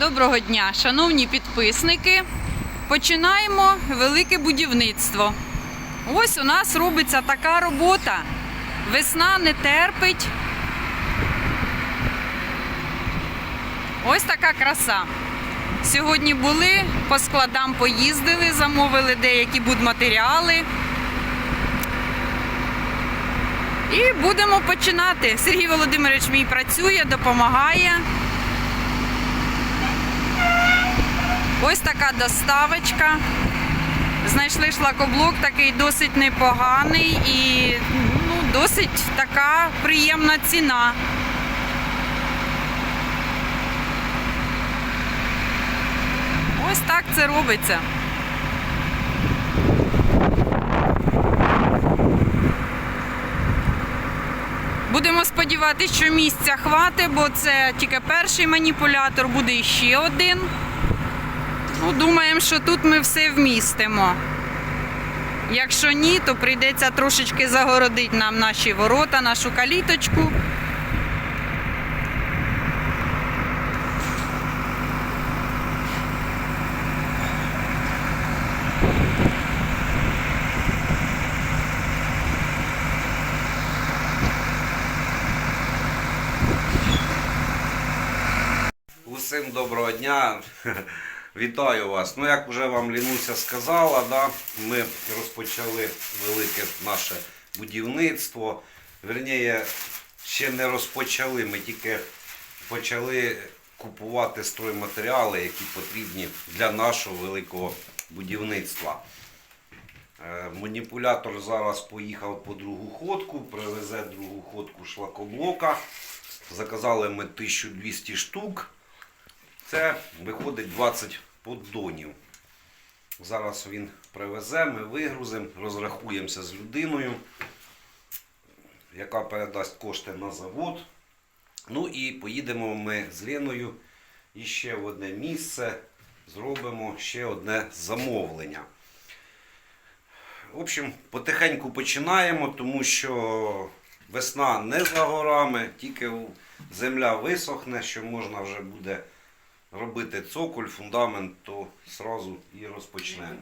Доброго дня, шановні підписники. Починаємо велике будівництво. Ось у нас робиться така робота. Весна не терпить. Ось така краса. Сьогодні були, по складам поїздили, замовили деякі будматеріали. І будемо починати. Сергій Володимирович мій працює, допомагає. Ось така доставочка. Знайшли шлакоблок, такий досить непоганий і ну, досить така приємна ціна. Ось так це робиться. Будемо сподіватися, що місця хватить, бо це тільки перший маніпулятор, буде ще один. Ну, думаємо, що тут ми все вмістимо. Якщо ні, то прийдеться трошечки загородити нам наші ворота, нашу каліточку. Усім доброго дня. Вітаю вас. Ну, як вже вам Лінуся сказала, да, ми розпочали велике наше будівництво. Верніше, ще не розпочали, ми тільки почали купувати стройматеріали, які потрібні для нашого великого будівництва. Е, Маніпулятор зараз поїхав по другу ходку, привезе другу ходку шлакоблока. Заказали ми 1200 штук. Це виходить 20 поддонів. Зараз він привезе, ми вигрузимо, розрахуємося з людиною, яка передасть кошти на завод. Ну і поїдемо ми з Леною і ще в одне місце зробимо ще одне замовлення. В общем, потихеньку починаємо, тому що весна не за горами, тільки земля висохне, що можна вже буде робити цоколь, фундамент, то сразу і розпочнемо.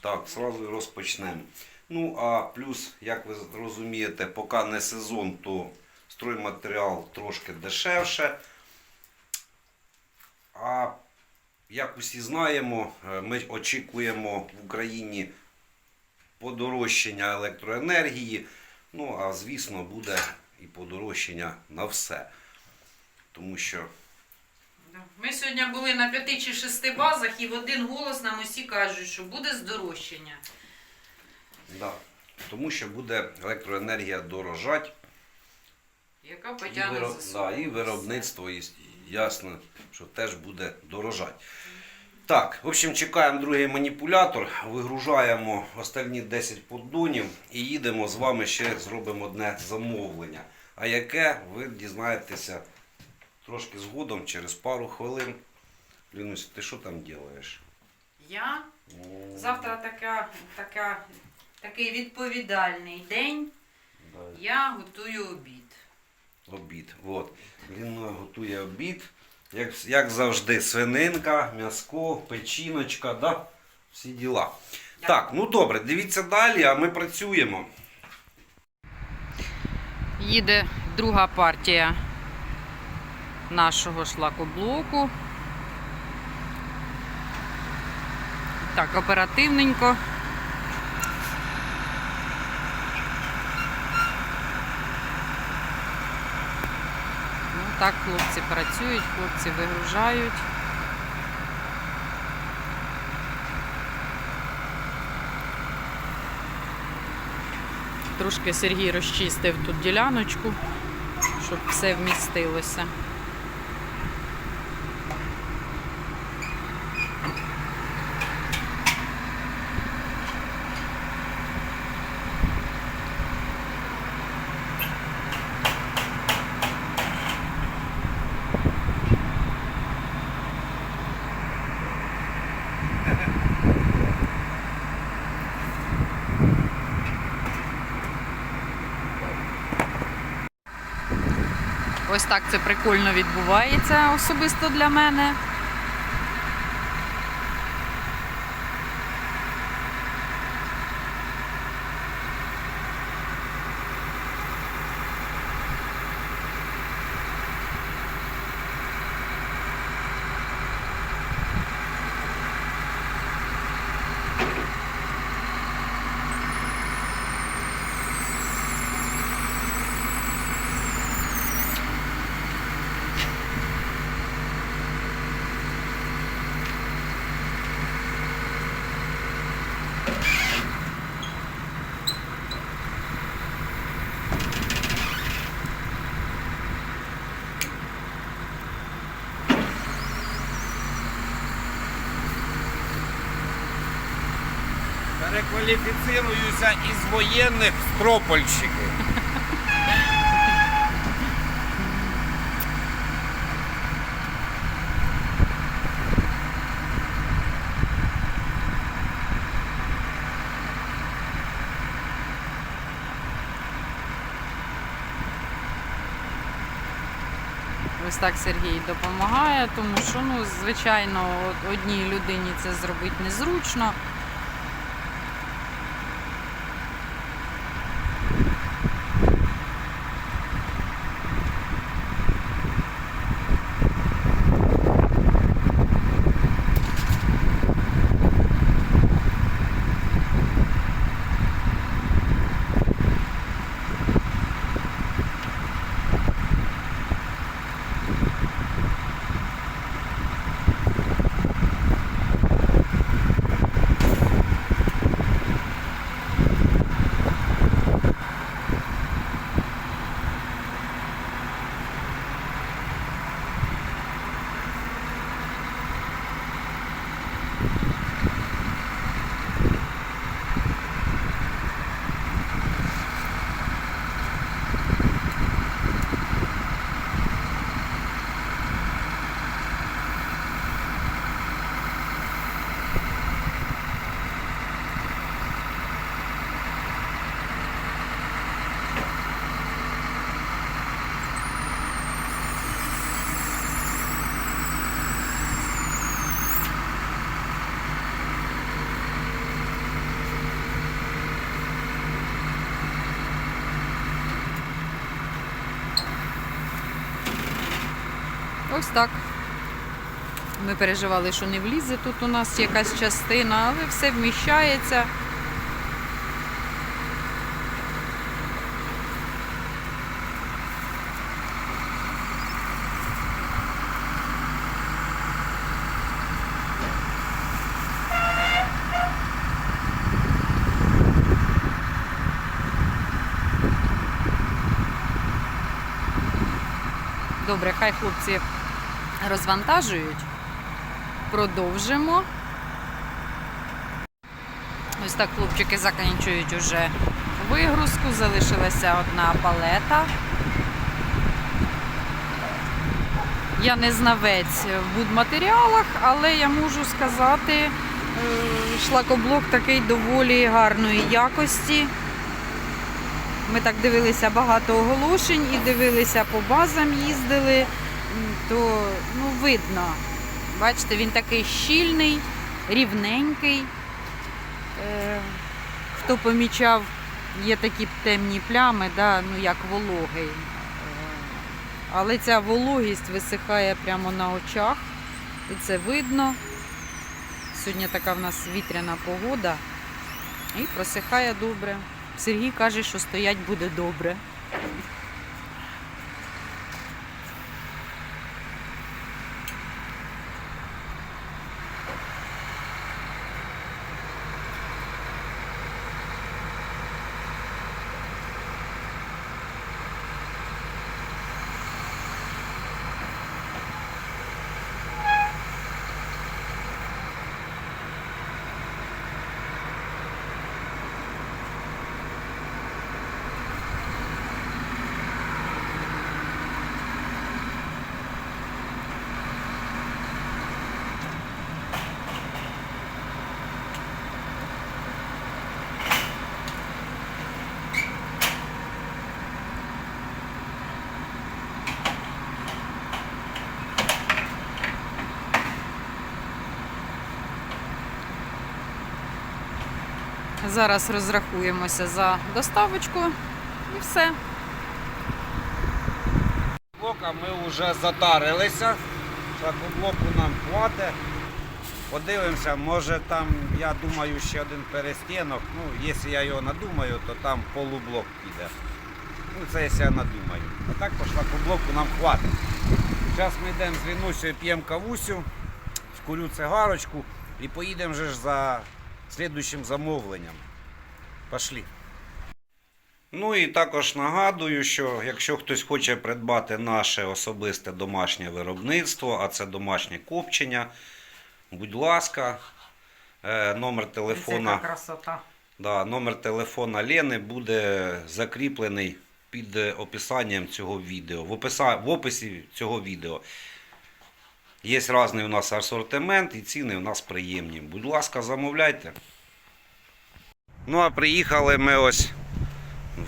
Так, сразу і розпочнемо. Ну, а плюс, як ви розумієте, поки не сезон, то стройматеріал трошки дешевше. А як усі знаємо, е, ми очікуємо в Україні подорожчання електроенергії. Ну, а звісно, буде і подорожчання на все. Тому що Ми сьогодні були на п'яти чи шести базах, і в один голос нам усі кажуть, що буде здорожчання. Да. Тому що буде електроенергія дорожать, Яка потягне за собою. да, і виробництво і- ясно, що теж буде дорожать. Так, в общем, чекаємо другий маніпулятор, вигружаємо остальні 10 поддонів і їдемо з вами ще зробимо одне замовлення. А яке ви дізнаєтеся трошки згодом, через пару хвилин. Лінусь, ти що там робиш? Я завтра така, така, такий відповідальний день. Я готую обід. Обід. От. Він готує обід. Як, як завжди, свининка, м'яско, печіночка, да? всі діла. Так. Так, ну добре, дивіться далі, а ми працюємо. Їде друга партія нашого шлакоблоку. Так, оперативненько. Ну так, хлопці працюють, хлопці вигружають. Трошки Сергій розчистив тут діляночку, щоб все вмістилося. Ось так це прикольно відбувається особисто для мене. Перекваліфіцируюся із воєнних в. Ось так Сергій допомагає, тому що, ну, звичайно, одній людині це зробити незручно. Ось так. Ми переживали, що не влізе тут у нас якась частина, але все вміщається. Добре, хай хлопці розвантажують. Продовжимо. Ось так хлопчики закінчують уже вигрузку. Залишилася одна палета. Я не знавець в будматеріалах, але я можу сказати, е, шлакоблок такий доволі гарної якості. Ми так дивилися багато оголошень і дивилися по базам, їздили, то ну, видно. Бачите, він такий щільний, рівненький. Е, хто помічав, є такі темні плями, да, ну як вологий. Е, але ця вологість висихає прямо на очах, і це видно. Сьогодні така в нас вітряна погода і просихає добре. Сергій каже, що стоять буде добре. Зараз розрахуємося за доставочку і все. Блока ми вже затарилися. Шляхоблоку нам хватить. Подивимося, може там, я думаю, ще один перестінок. Ну, якщо я його надумаю, то там полублок піде. Ну, це якщо я надумаю. А так по шлакоблоку нам хватить. Зараз ми йдемо з Вінусею, п'ємо кавусю, скурю цигарочку і поїдемо ж за слідуючим замовленням. Пошли. Ну і також нагадую, що якщо хтось хоче придбати наше особисте домашнє виробництво, а це домашнє копчення, будь ласка, Е, Номер телефона. красота. Да, номер телефона Лени буде закріплений під описанням цього відео. В, описа... в описі цього відео. Є різний у нас асортимент і ціни у нас приємні. Будь ласка, замовляйте. Ну а приїхали ми ось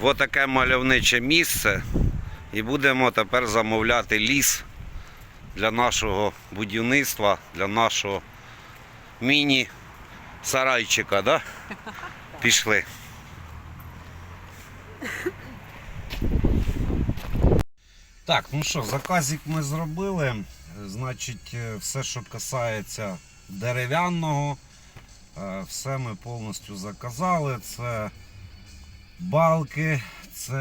в таке мальовниче місце і будемо тепер замовляти ліс для нашого будівництва, для нашого міні-сарайчика. Да? Пішли. Так, ну що, заказик ми зробили. Значить, е, все, що касається дерев'яного, е, все ми повністю заказали. Це балки, це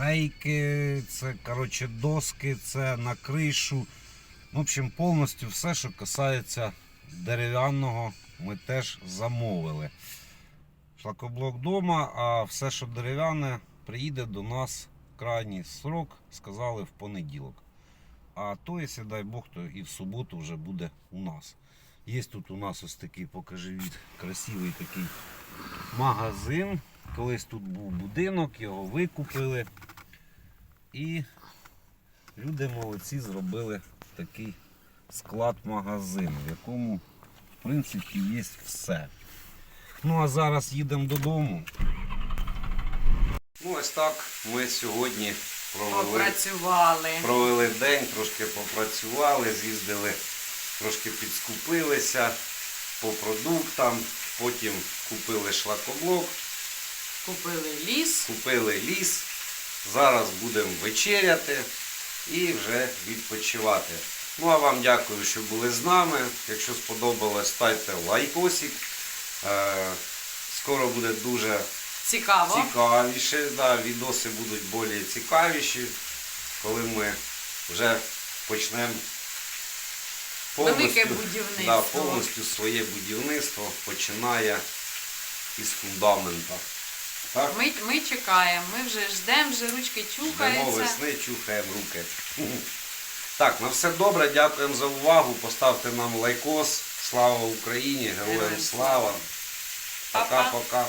рейки, це коротше, доски, це на кришу. В общем, повністю все, що касається дерев'яного, ми теж замовили. Шлакоблок вдома, а все, що дерев'яне, приїде до нас в крайній срок, сказали в понеділок. А то, якщо дай Бог, то і в суботу вже буде у нас. Є тут у нас ось такий, покажи від, красивий такий магазин. Колись тут був будинок, його викупили. І люди молодці зробили такий склад-магазин, в якому, в принципі, є все. Ну а зараз їдемо додому. Ну ось так ми сьогодні провели, Попрацювали. провели день, трошки попрацювали, з'їздили, трошки підскупилися по продуктам, потім купили шлакоблок, Купили ліс. купили ліс. Зараз будемо вечеряти і вже відпочивати. Ну а вам дякую, що були з нами. Якщо сподобалось, ставте лайкосик. Е, Скоро буде дуже Цікаво. цікавіше. Да, відоси будуть більш цікавіші, коли ми вже почнемо Велике да, повністю своє будівництво починає із фундамента. Так? Ми, ми чекаємо, ми вже ждемо, вже ручки Ждемо весни, чухаємо руки. Так, на все добре, дякуємо за увагу. Поставте нам лайкос. Слава Україні, героям слава. Пока-пока.